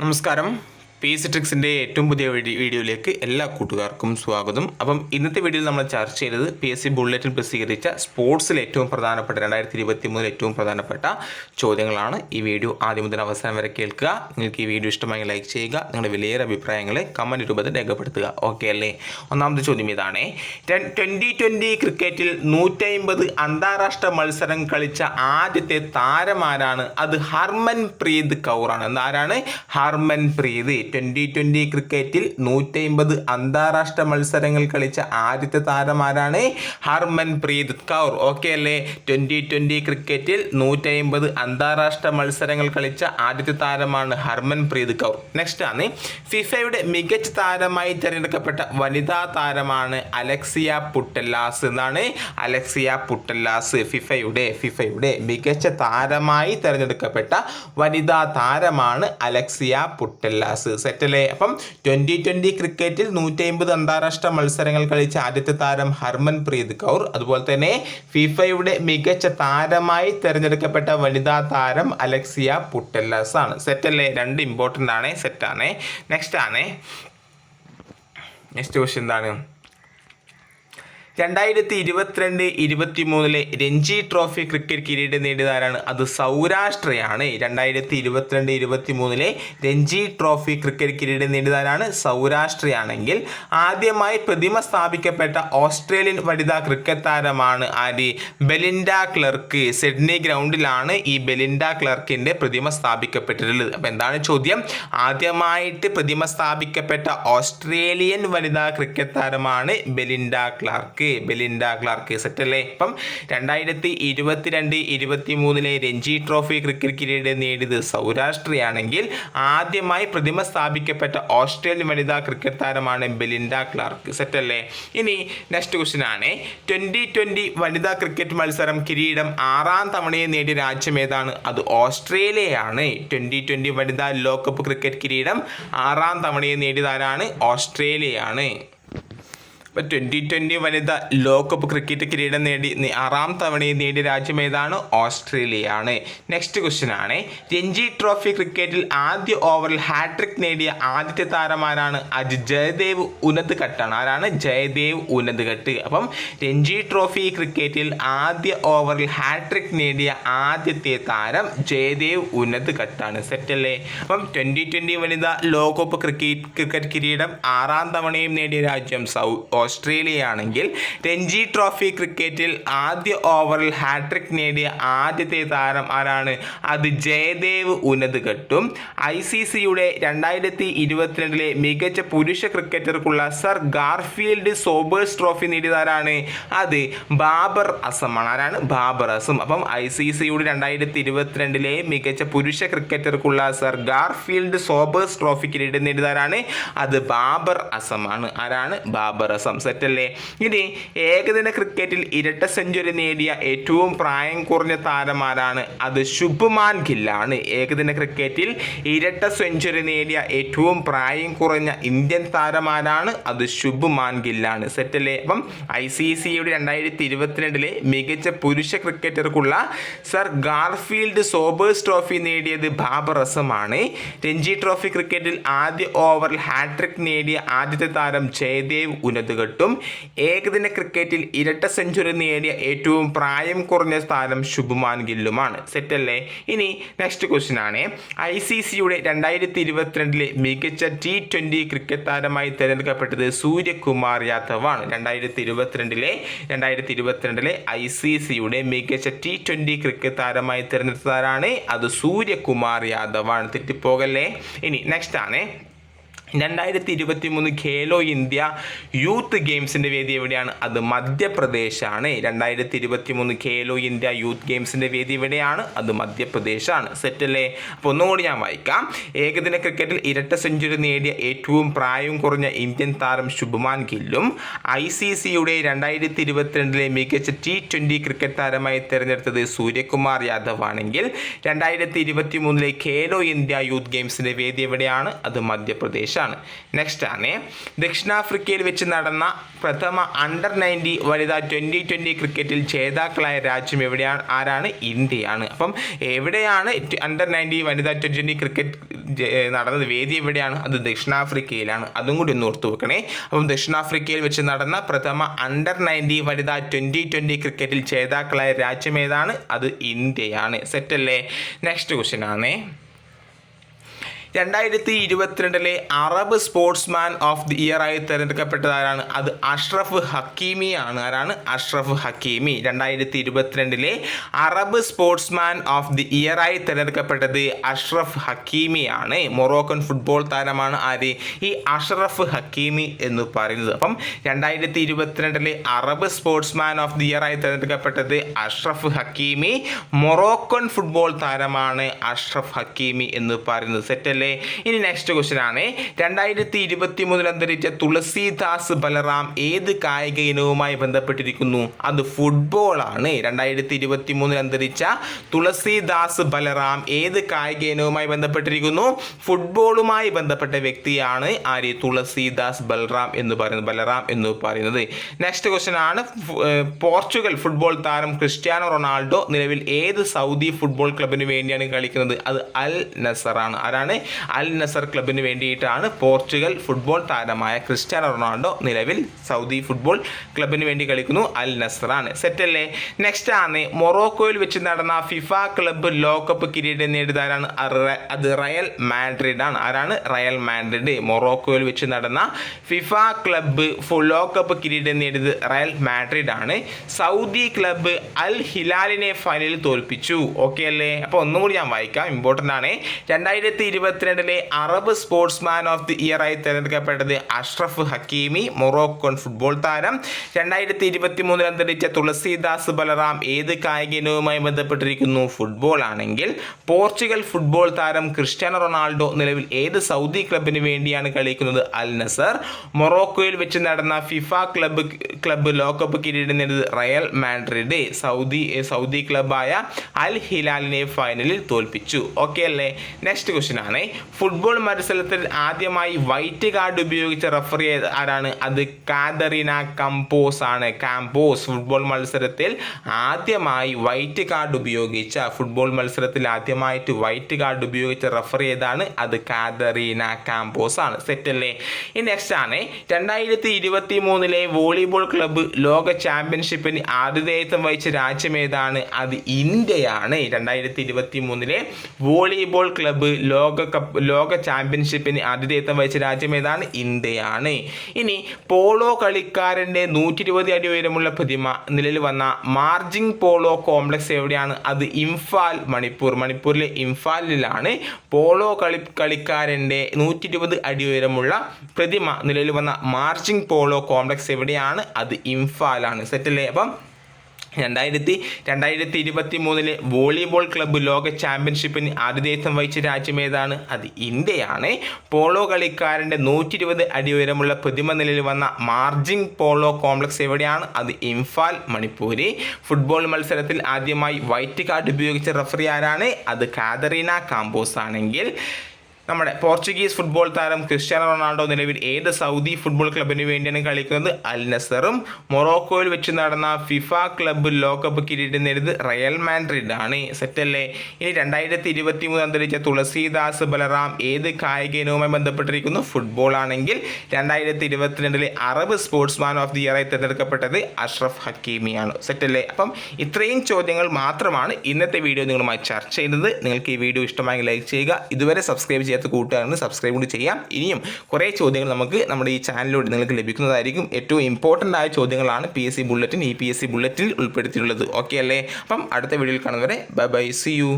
നമസ്കാരം P C ട്രിക്സിന്റെ ഏറ്റവും പുതിയ വീഡി- വീഡിയോയിലേക്ക് എല്ലാ കൂട്ടുകാർക്കും സ്വാഗതം. അപ്പം ഇന്നത്തെ വീഡിയോയിൽ നമ്മൾ ചർച്ച ചെയ്തത് പി എസ് സി ബുള്ളറ്റിൽ പ്രസിദ്ധീകരിച്ച സ്പോർട്സിൽ ഏറ്റവും പ്രധാനപ്പെട്ട രണ്ടായിരത്തി ഇരുപത്തി മൂന്നിൽ ഏറ്റവും പ്രധാനപ്പെട്ട ചോദ്യങ്ങളാണ് ഈ വീഡിയോ ആദ്യം മുതൽ അവസാനം വരെ കേൾക്കുക. നിങ്ങൾക്ക് ഈ വീഡിയോ ഇഷ്ടമായി ലൈക്ക് ചെയ്യുക നിങ്ങളുടെ വിലയേറെ അഭിപ്രായങ്ങൾ കമന്റ് രൂപത്തിൽ രേഖപ്പെടുത്തുക. ഓക്കെ അല്ലേ? ഒന്നാമത്തെ ചോദ്യം ഇതാണ്. ട്വന്റി ട്വന്റി ക്രിക്കറ്റിൽ നൂറ്റമ്പത് അന്താരാഷ്ട്ര മത്സരം കളിച്ച ആദ്യത്തെ താരമാരാണ്? അത് ഹർമൻ പ്രീത് കൗറാണ് എന്താരാണ്? ഹർമൻ പ്രീത് ട്വന്റി ട്വന്റി ക്രിക്കറ്റിൽ നൂറ്റമ്പത് അന്താരാഷ്ട്ര മത്സരങ്ങൾ കളിച്ച ആദ്യത്തെ താരമാരാണ് ഹർമൻ പ്രീത് കൗർ. ഓക്കെ അല്ലേ? ട്വന്റി ട്വന്റി ക്രിക്കറ്റിൽ നൂറ്റമ്പത് അന്താരാഷ്ട്ര മത്സരങ്ങൾ കളിച്ച ആദ്യത്തെ താരമാണ് ഹർമൻ പ്രീത് കൗർ. നെക്സ്റ്റ് ആണ്. ഫിഫയുടെ മികച്ച താരമായി തിരഞ്ഞെടുക്കപ്പെട്ട വനിതാ താരമാണ് അലക്സിയ പുട്ടല്ലാസ് എന്നാണ് അലക്സിയ പുട്ടല്ലാസ് ഫിഫയുടെ ഫിഫയുടെ മികച്ച താരമായി തിരഞ്ഞെടുക്കപ്പെട്ട വനിതാ താരമാണ് അലക്സിയ പുട്ടല്ലാസ് സെറ്റല്ലേ? അപ്പം ട്വന്റി ട്വന്റി ക്രിക്കറ്റിൽ നൂറ്റി അമ്പത് അന്താരാഷ്ട്ര മത്സരങ്ങൾ കളിച്ച ആദ്യത്തെ താരം ഹർമൻ പ്രീത് കൗർ അതുപോലെ തന്നെ ഫിഫയുടെ മികച്ച താരമായി തിരഞ്ഞെടുക്കപ്പെട്ട വനിതാ താരം അലക്സിയ പുട്ടെല്ലാസ് ആണ് സെറ്റല്ലേ? രണ്ട് ഇമ്പോർട്ടന്റ് ആണ് സെറ്റാണ് നെക്സ്റ്റ് ആണ്. നെക്സ്റ്റ് ക്വസ്റ്റ്യൻ എന്താണ്? രണ്ടായിരത്തി ഇരുപത്തിരണ്ട് ഇരുപത്തി മൂന്നിലെ രഞ്ജി ട്രോഫി ക്രിക്കറ്റ് കിരീടം നേടിയതാരാണ്? അത് സൗരാഷ്ട്രയാണ്. രണ്ടായിരത്തി ഇരുപത്തിരണ്ട് ഇരുപത്തി മൂന്നിലെ രഞ്ജി ട്രോഫി ക്രിക്കറ്റ് കിരീടം നേടിയതാരാണ്? സൗരാഷ്ട്രയാണെങ്കിൽ ആദ്യമായി പ്രതിമ സ്ഥാപിക്കപ്പെട്ട ഓസ്ട്രേലിയൻ വനിതാ ക്രിക്കറ്റ് താരമാണ് ആര്? Belinda clerk. സിഡ്നി ഗ്രൗണ്ടിലാണ് ഈ ബെലിൻഡ ക്ലർക്കിന്റെ പ്രതിമ സ്ഥാപിക്കപ്പെട്ടിട്ടുള്ളത്. അപ്പോൾ എന്താണ് ചോദ്യം? ആദ്യമായിട്ട് പ്രതിമ സ്ഥാപിക്കപ്പെട്ട ഓസ്ട്രേലിയൻ വനിതാ ക്രിക്കറ്റ് താരമാണ് ബെലിൻഡ ക്ലാർക്ക്. ബെലിൻഡ ക്ലാർക്ക് സെറ്റല്ലേ? ഇപ്പം രണ്ടായിരത്തി ഇരുപത്തിരണ്ട് ഇരുപത്തി മൂന്നിലെ രഞ്ജി ട്രോഫി ക്രിക്കറ്റ് കിരീടം നേടിയത് സൗരാഷ്ട്രയാണെങ്കിൽ ആദ്യമായി പ്രതിമ സ്ഥാപിക്കപ്പെട്ട ഓസ്ട്രേലിയൻ വനിതാ ക്രിക്കറ്റ് താരമാണ് ബെലിൻഡ ക്ലാർക്ക് സെറ്റല്ലേ? ഇനി നെക്സ്റ്റ് ക്വസ്റ്റ്യൻ ആണ്. ട്വന്റി ട്വന്റി വനിതാ ക്രിക്കറ്റ് മത്സരം കിരീടം ആറാം തവണയെ നേടിയ രാജ്യം ഏതാണ്? അത് ഓസ്ട്രേലിയയാണ്. ട്വന്റി ട്വന്റി വനിതാ ലോകകപ്പ് ക്രിക്കറ്റ് കിരീടം ആറാം തവണയെ നേടിയതാരാണ് ഓസ്ട്രേലിയയാണ്. ഇപ്പം ട്വന്റി ട്വന്റി വനിത ലോകകപ്പ് ക്രിക്കറ്റ് കിരീടം നേടി ആറാം തവണയും നേടിയ രാജ്യം ഏതാണ്? ഓസ്ട്രേലിയ ആണ് നെക്സ്റ്റ് ക്വസ്റ്റ്യൻ ആണ്. രഞ്ജി ട്രോഫി ക്രിക്കറ്റിൽ ആദ്യ ഓവറിൽ ഹാട്രിക് നേടിയ ആദ്യത്തെ താരമാരാണ്? അത് ജയദേവ് ഉനത് ആരാണ്? ജയദേവ് ഉനത് അപ്പം രഞ്ജി ട്രോഫി ക്രിക്കറ്റിൽ ആദ്യ ഓവറിൽ ഹാട്രിക് നേടിയ ആദ്യത്തെ താരം ജയദേവ് ഉനത് ഘട്ടാണ് സെറ്റല്ലേ അപ്പം ട്വന്റി ട്വന്റി വനിത ലോകകപ്പ് ക്രിക്കറ്റ് ക്രിക്കറ്റ് കിരീടം ആറാം തവണയും നേടിയ രാജ്യം സൗ ഓസ്ട്രേലിയയാണെങ്കിൽ രഞ്ജി ട്രോഫി ക്രിക്കറ്റിൽ ആദ്യ ഓവറിൽ ഹാട്രിക് നേടിയ ആദ്യത്തെ താരം ആരാണ്? അത് ജയദേവ് ഉനത് കെട്ടും ഐ സി സിയുടെ രണ്ടായിരത്തി ഇരുപത്തിരണ്ടിലെ മികച്ച പുരുഷ ക്രിക്കറ്റർക്കുള്ള സർ ഗാർഫീൽഡ് സോബേഴ്സ് ട്രോഫി നേടിയതാരാണ് അത് ബാബർ അസമാണ്. ആരാണ്? ബാബർ അസം. അപ്പം ഐ സി സിയുടെ രണ്ടായിരത്തി ഇരുപത്തിരണ്ടിലെ മികച്ച പുരുഷ ക്രിക്കറ്റർക്കുള്ള സർ ഗാർഫീൽഡ് സോബേഴ്സ് ട്രോഫി കിരീടം നേടിയതാരാണ് അത് ബാബർ അസമാണ്. ആരാണ്? ബാബർ അസം. സെറ്റല്ലേ ഇനി ഏകദിന ക്രിക്കറ്റിൽ ഇരട്ട സെഞ്ചുറി നേടിയ ഏറ്റവും പ്രായം കുറഞ്ഞ താരമാരാണ്? അത് ശുഭ്മാൻ ഗില്ലാണ്. ഏകദിന ക്രിക്കറ്റിൽ ഇരട്ട സെഞ്ചുറി നേടിയ ഏറ്റവും പ്രായം കുറഞ്ഞ ഇന്ത്യൻ താരമാരാണ്? അത് ശുഭ്മാൻ ഗില്ലാണ്. സെറ്റല്ലേ? അപ്പം ഐ സി സിയുടെ രണ്ടായിരത്തി ഇരുപത്തിരണ്ടിലെ മികച്ച പുരുഷ ക്രിക്കറ്റർക്കുള്ള സർ ഗാർഫീൽഡ് സോബേഴ്സ് ട്രോഫി നേടിയത് ബാബർ അസമാണ് രഞ്ജി ട്രോഫി ക്രിക്കറ്റിൽ ആദ്യ ഓവറിൽ ഹാട്രിക് നേടിയ ആദ്യത്തെ താരം ജയദേവ് ഉനതുകട്ടും ഏകദിന ക്രിക്കറ്റിൽ ഇരട്ട സെഞ്ചുറി നേടിയ ഏറ്റവും പ്രായം കുറഞ്ഞ സ്ഥാനം ശുഭ്മാൻ ഗില്ലുമാണ്. സെറ്റല്ലേ ഇനി നെക്സ്റ്റ് ക്വസ്റ്റ്യൻ ആണ്. ഐ സി സിയുടെ രണ്ടായിരത്തി ഇരുപത്തിരണ്ടിലെ മികച്ച ടി ട്വന്റി ക്രിക്കറ്റ് താരമായി തിരഞ്ഞെടുക്കപ്പെട്ടത് സൂര്യകുമാർ യാദവ് ആണ് രണ്ടായിരത്തി ഇരുപത്തിരണ്ടിലെ രണ്ടായിരത്തി ഇരുപത്തിരണ്ടിലെ ഐ സി സിയുടെ മികച്ച ടി ട്വന്റി ക്രിക്കറ്റ് താരമായി തിരഞ്ഞെടുത്തതാരാണ് അത് സൂര്യകുമാർ യാദവ് ആണ് തെറ്റിപ്പോകല്ലേ? ഇനി നെക്സ്റ്റ് ആണ്. രണ്ടായിരത്തി ഇരുപത്തി മൂന്ന് ഖേലോ ഇന്ത്യ യൂത്ത് ഗെയിംസിന്റെ വേദി എവിടെയാണ്? അത് മധ്യപ്രദേശാണ്. രണ്ടായിരത്തി ഇരുപത്തി മൂന്ന് ഖേലോ ഇന്ത്യ യൂത്ത് ഗെയിംസിന്റെ വേദി എവിടെയാണ്? അത് മധ്യപ്രദേശാണ്. സെറ്റല്ലേ? അപ്പോൾ ഒന്നുകൂടി ഞാൻ വായിക്കാം. ഏകദിന ക്രിക്കറ്റിൽ ഇരട്ട സെഞ്ചുറി നേടിയ ഏറ്റവും പ്രായം കുറഞ്ഞ ഇന്ത്യൻ താരം ശുഭമാൻ ഗില്ലും ഐ സി സിയുടെ രണ്ടായിരത്തി ഇരുപത്തിരണ്ടിലെ മികച്ച ടി ട്വന്റി ക്രിക്കറ്റ് താരമായി തിരഞ്ഞെടുത്തത് സൂര്യകുമാർ യാദവ് ആണെങ്കിൽ രണ്ടായിരത്തി ഇരുപത്തി മൂന്നിലെ ഖേലോ ഇന്ത്യ യൂത്ത് ഗെയിംസിന്റെ വേദി എവിടെയാണ്? അത് മധ്യപ്രദേശാണ്. ആണ്. നെക്സ്റ്റ് ആണ്. ദക്ഷിണാഫ്രിക്കയിൽ വെച്ച് നടന്ന പ്രഥമ അണ്ടർ നയന്റി വനിതാ ട്വന്റി ട്വന്റി ക്രിക്കറ്റിൽ ജേതാക്കളായ രാജ്യം എവിടെയാണ്? ആരാണ്? ഇന്ത്യയാണ്. അപ്പം എവിടെയാണ് അണ്ടർ നയന്റി വനിതാ ട്വന്റി ക്രിക്കറ്റ് നടന്നത്? വേദി എവിടെയാണ്? അത് ദക്ഷിണാഫ്രിക്കയിലാണ്. അതും കൂടി ഒന്ന് ഓർത്ത് വെക്കണേ. അപ്പം ദക്ഷിണാഫ്രിക്കയിൽ വെച്ച് നടന്ന പ്രഥമ അണ്ടർ നയന്റി വനിതാ ട്വന്റി ട്വന്റി ക്രിക്കറ്റിൽ ജേതാക്കളായ രാജ്യം ഏതാണ്? അത് ഇന്ത്യയാണ്. സെറ്റല്ലേ നെക്സ്റ്റ് ക്വസ്റ്റ്യൻ ആണേ. രണ്ടായിരത്തി ഇരുപത്തിരണ്ടിലെ Arab sportsman of the year ആയി തിരഞ്ഞെടുക്കപ്പെട്ടത് ആരാണ്? അത് അഷ്റഫ് ഹക്കീമി ആണ്. ആരാണ്? Achraf Hakimi. രണ്ടായിരത്തി ഇരുപത്തിരണ്ടിലെ Arab sportsman of the year ആയി തിരഞ്ഞെടുക്കപ്പെട്ടത് അഷ്റഫ് ഹക്കീമി ആണ്. മൊറോക്കൻ ഫുട്ബോൾ താരമാണ് ആര്? ഈ അഷ്റഫ് ഹക്കീമി എന്ന് പറയുന്നത്. അപ്പം രണ്ടായിരത്തി ഇരുപത്തിരണ്ടിലെ Arab sportsman of the year ആയി തിരഞ്ഞെടുക്കപ്പെട്ടത് അഷ്റഫ് ഹക്കീമി. മൊറോക്കൻ ഫുട്ബോൾ താരമാണ് അഷ്റഫ് ഹക്കീമി എന്ന് പറയുന്നത്. സെറ്റല്ലേ ഇനി നെക്സ്റ്റ് ക്വസ്റ്റ്യൻ ആണ്. രണ്ടായിരത്തി ഇരുപത്തി മൂന്നിൽ അന്തരിച്ച തുളസിദാസ് ബലറാം ഏത് കായിക ഇനവുമായി ബന്ധപ്പെട്ടിരിക്കുന്നു? അത് ഫുട്ബോൾ ആണ്. രണ്ടായിരത്തി ഇരുപത്തി മൂന്നിൽ അന്തരിച്ച തുളസിദാസ് ബലറാം ഏത് കായിക ഇനവുമായി ബന്ധപ്പെട്ടിരിക്കുന്നു? ഫുട്ബോളുമായി ബന്ധപ്പെട്ട വ്യക്തിയാണ് ആര്? തുളസിദാസ് ബലറാം എന്ന് പറയുന്നത്. ബലറാം എന്ന് പറയുന്നത്. നെക്സ്റ്റ് ക്വസ്റ്റ്യൻ ആണ്. പോർച്ചുഗൽ ഫുട്ബോൾ താരം ക്രിസ്ത്യാനോ റൊണാൾഡോ നിലവിൽ ഏത് സൗദി ഫുട്ബോൾ ക്ലബിന് വേണ്ടിയാണ് കളിക്കുന്നത്? അത് അൽ നസറാണ് ആരാണ്? അൽ നസർ ക്ലബിന് വേണ്ടിയിട്ടാണ് പോർച്ചുഗൽ ഫുട്ബോൾ താരമായ ക്രിസ്ത്യാനോ റൊണാൾഡോ നിലവിൽ സൗദി ഫുട്ബോൾ ക്ലബിന് വേണ്ടി കളിക്കുന്നു. അൽ നസറാണ് സെറ്റല്ലേ? നെക്സ്റ്റ് ആണ്. മൊറോക്കോയിൽ വെച്ച് നടന്ന ഫിഫ ക്ലബ്ബ് ലോകകപ്പ് കിരീടം നേടിയതാരാണ്? അത് റയൽ മാഡ്രിഡ് ആണ്. ആരാണ്? Real Madrid. മൊറോക്കോയിൽ വെച്ച് നടന്ന ഫിഫ ക്ലബ്ബ് ഫുൾ ലോകകപ്പ് കിരീടം നേടിയത് റയൽ മാഡ്രിഡ് ആണ്. സൗദി ക്ലബ്ബ് അൽ ഹിലാലിനെ ഫൈനലിൽ തോൽപ്പിച്ചു. ഓക്കെ അല്ലേ? അപ്പോൾ ഒന്നും കൂടി ഞാൻ വായിക്കാം. ഇമ്പോർട്ടന്റ് ആണ്. രണ്ടായിരത്തി ഇരുപത്തിരണ്ടിലെ Arab sportsman of the year ആയി തിരഞ്ഞെടുക്കപ്പെട്ടത് അഷ്റഫ് ഹക്കീമി മൊറോക്കോൺ ഫുട്ബോൾ താരം. രണ്ടായിരത്തി ഇരുപത്തി മൂന്നിൽ അന്തരിച്ച തുളസീദാസ് ബലറാം ഏത് കായിക ഇനവുമായി ബന്ധപ്പെട്ടിരിക്കുന്നു? ഫുട്ബോൾ ആണെങ്കിൽ പോർച്ചുഗൽ ഫുട്ബോൾ താരം ക്രിസ്ത്യാനോ റൊണാൾഡോ നിലവിൽ ഏത് സൗദി ക്ലബിന് വേണ്ടിയാണ് കളിക്കുന്നത്? അൽ നസർ. മൊറോക്കോയിൽ വെച്ച് നടന്ന ഫിഫ ക്ലബ്ബ് ക്ലബ്ബ് ലോകകപ്പ് കിരീടം നേടിയത് റയൽ മാഡ്രിഡ്. സൗദി സൗദി ക്ലബ്ബായ അൽ ഹിലാലിനെ ഫൈനലിൽ തോൽപ്പിച്ചു. ഓക്കെ അല്ലേ? നെക്സ്റ്റ് ക്വസ്റ്റ്യൻ ആണ്. ഫുട്ബോൾ മത്സരത്തിൽ ആദ്യമായി വൈറ്റ് കാർഡ് ഉപയോഗിച്ച റഫറി ആരാണ്? അത് കാതറിന കമ്പോസ് ആണ്. കാമ്പോസ് ഫുട്ബോൾ മത്സരത്തിൽ ആദ്യമായി വൈറ്റ് കാർഡ് ഉപയോഗിച്ച ഫുട്ബോൾ മത്സരത്തിൽ ആദ്യമായിട്ട് വൈറ്റ് കാർഡ് ഉപയോഗിച്ച റഫറി ഏതാണ്? അത് കാതറീന കാമ്പോസ് ആണ്. സെറ്റ് അല്ലേ? ഈ നെക്സ്റ്റ് ആണ്. രണ്ടായിരത്തി ഇരുപത്തി മൂന്നിലെ വോളിബോൾ ക്ലബ്ബ് ലോക ചാമ്പ്യൻഷിപ്പിന് ആതിഥേയത്വം വഹിച്ച രാജ്യം ഏതാണ്? അത് ഇന്ത്യയാണ്. രണ്ടായിരത്തി ഇരുപത്തി മൂന്നിലെ വോളിബോൾ ക്ലബ്ബ് ലോക കപ്പ് ലോക ചാമ്പ്യൻഷിപ്പിന് ആതിഥേയത്വം വഹിച്ച രാജ്യം ഏതാണ്? ഇന്ത്യയാണ്. ഇനി പോളോ കളിക്കാരന്റെ നൂറ്റി ഇരുപത് അടി ഉയരമുള്ള പ്രതിമ നിലയിൽ വന്ന മാർജിങ് പോളോ കോംപ്ലക്സ് എവിടെയാണ്? അത് ഇംഫാൽ മണിപ്പൂർ. മണിപ്പൂരിലെ ഇംഫാലിലാണ് പോളോ കളി കളിക്കാരന്റെ നൂറ്റി ഇരുപത് അടി ഉയരമുള്ള പ്രതിമ നിലയിൽ വന്ന മാർജിങ് പോളോ കോംപ്ലക്സ് എവിടെയാണ്? അത് ഇംഫാലാണ്. സെറ്റല്ലേ? അപ്പം രണ്ടായിരത്തി രണ്ടായിരത്തി ഇരുപത്തി മൂന്നിലെ വോളിബോൾ ക്ലബ്ബ് ലോക ചാമ്പ്യൻഷിപ്പിന് ആതിഥേയത്വം വഹിച്ച രാജ്യം ഏതാണ്? അത് ഇന്ത്യയാണ്. പോളോ കളിക്കാരന്റെ നൂറ്റി ഇരുപത് അടി ഉയരമുള്ള പ്രതിമ നിലയിൽ വന്ന മാർജിങ് പോളോ കോംപ്ലക്സ് എവിടെയാണ്? അത് ഇംഫാൽ മണിപ്പൂര്. ഫുട്ബോൾ മത്സരത്തിൽ ആദ്യമായി വൈറ്റ് കാർഡ് ഉപയോഗിച്ച റഫറി ആരാണ്? അത് കാതറീന കാമ്പോസ് ആണെങ്കിൽ നമ്മുടെ പോർച്ചുഗീസ് ഫുട്ബോൾ താരം ക്രിസ്ത്യാനോ റൊണാൾഡോ നിലവിൽ ഏത് സൗദി ഫുട്ബോൾ ക്ലബിന് വേണ്ടിയാണ് കളിക്കുന്നത്? അൽ നസറും മൊറോക്കോയിൽ വെച്ച് നടന്ന ഫിഫ ക്ലബ്ബ് ലോകകപ്പ് കിരീടം നേടിയത് റയൽ മാൻഡ്രിഡ് ആണ് സെറ്റല്ലേ ഇനി രണ്ടായിരത്തി ഇരുപത്തി മൂന്ന് അന്തരിച്ച തുളസിദാസ് ബലറാം ഏത് കായിക ഇനവുമായി ബന്ധപ്പെട്ടിരിക്കുന്നു? ഫുട്ബോൾ ആണെങ്കിൽ രണ്ടായിരത്തി ഇരുപത്തിരണ്ടിലെ അറബ് സ്പോർട്സ്മാൻ ഓഫ് ദി ഇയറായി തിരഞ്ഞെടുക്കപ്പെട്ടത് അഷ്റഫ് ഹക്കീമിയാണ്. സെറ്റല്ലേ അപ്പം ഇത്രയും ചോദ്യങ്ങൾ മാത്രമാണ് ഇന്നത്തെ വീഡിയോ നിങ്ങളുമായി ചർച്ച ചെയ്യുന്നത്. നിങ്ങൾക്ക് ഈ വീഡിയോ ഇഷ്ടമായെങ്കിൽ ലൈക്ക് ചെയ്യുക. ഇതുവരെ സബ്സ്ക്രൈബ് ചെയ്യാത്ത കൂട്ടുകാരന് സബ്സ്ക്രൈബ് കൂടി ചെയ്യാം. ഇനിയും കുറേ ചോദ്യങ്ങൾ നമുക്ക് നമ്മുടെ ഈ ചാനലിലൂടെ നിങ്ങൾക്ക് ലഭിക്കുന്നതായിരിക്കും. ഏറ്റവും ഇമ്പോർട്ടന്റ് ആയ ചോദ്യങ്ങളാണ് പി എസ് സി ബുള്ളറ്റിൻ ഈ പി എസ് സി ബുള്ളറ്റിൽ ഉൾപ്പെടുത്തിയിട്ടുള്ളത്. ഓക്കെ അല്ലേ? അപ്പം അടുത്ത വീഡിയോയിൽ കാണുന്നവരെ ബൈ ബൈ സി യു